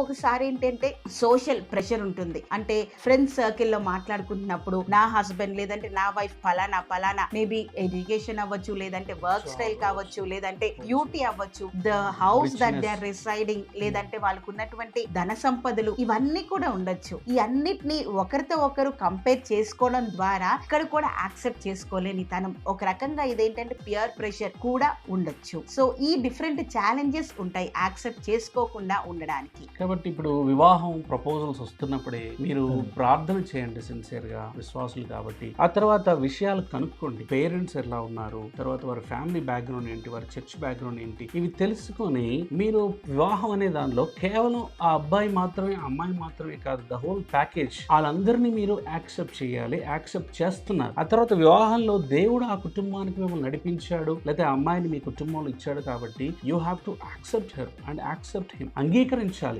ఒక్కొక్కసారి ఏంటంటే social pressure ఉంటుంది. అంటే ఫ్రెండ్స్ సర్కిల్లో మాట్లాడుకుంటున్నప్పుడు నా హస్బెండ్ లేదంటే నా వైఫ్ ఫలానా ఫలానా మేబీ ఎడ్యుకేషన్ అవ్వచ్చు లేదంటే వర్క్ స్టైల్ కావచ్చు లేదంటే బ్యూటీ అవ్వచ్చు the house that they are residing లేదంటే వాళ్ళకు ఉన్నటువంటి ధన సంపదలు ఇవన్నీ కూడా ఉండొచ్చు. ఈ అన్నిటిని ఒకరితో ఒకరు కంపేర్ చేసుకోవడం ద్వారా ఇక్కడ కూడా యాక్సెప్ట్ చేసుకోలేని తనం ఒక రకంగా ఇదేంటంటే పియర్ ప్రెషర్ కూడా ఉండొచ్చు. సో ఈ డిఫరెంట్ ఛాలెంజెస్ ఉంటాయి యాక్సెప్ట్ చేసుకోకుండా ఉండడానికి. కాబట్టి ఇప్పుడు వివాహం ప్రపోజల్స్ వస్తున్నప్పుడే మీరు ప్రార్థన చేయండి సిన్సియర్గా విశ్వాసులు కాబట్టి. ఆ తర్వాత విషయాలు కనుక్కోండి. పేరెంట్స్ ఎలా ఉన్నారు? తర్వాత వారి ఫ్యామిలీ బ్యాక్గ్రౌండ్ ఏంటి? వారి చర్చ్ బ్యాక్గ్రౌండ్ ఏంటి? ఇవి తెలుసుకొని మీరు వివాహం అనే దానిలో కేవలం ఆ అబ్బాయి మాత్రమే అమ్మాయి మాత్రమే కాదు ద హోల్ ప్యాకేజ్ వాళ్ళందరినీ మీరు యాక్సెప్ట్ చేయాలి యాక్సెప్ట్ చేస్తున్నారు. ఆ తర్వాత వివాహంలో దేవుడు ఆ కుటుంబానికి మిమ్మల్ని నడిపించాడు లేకపోతే ఆ అమ్మాయిని మీ కుటుంబంలో ఇచ్చాడు కాబట్టి you have to accept her and accept him అంగీకరించాలి.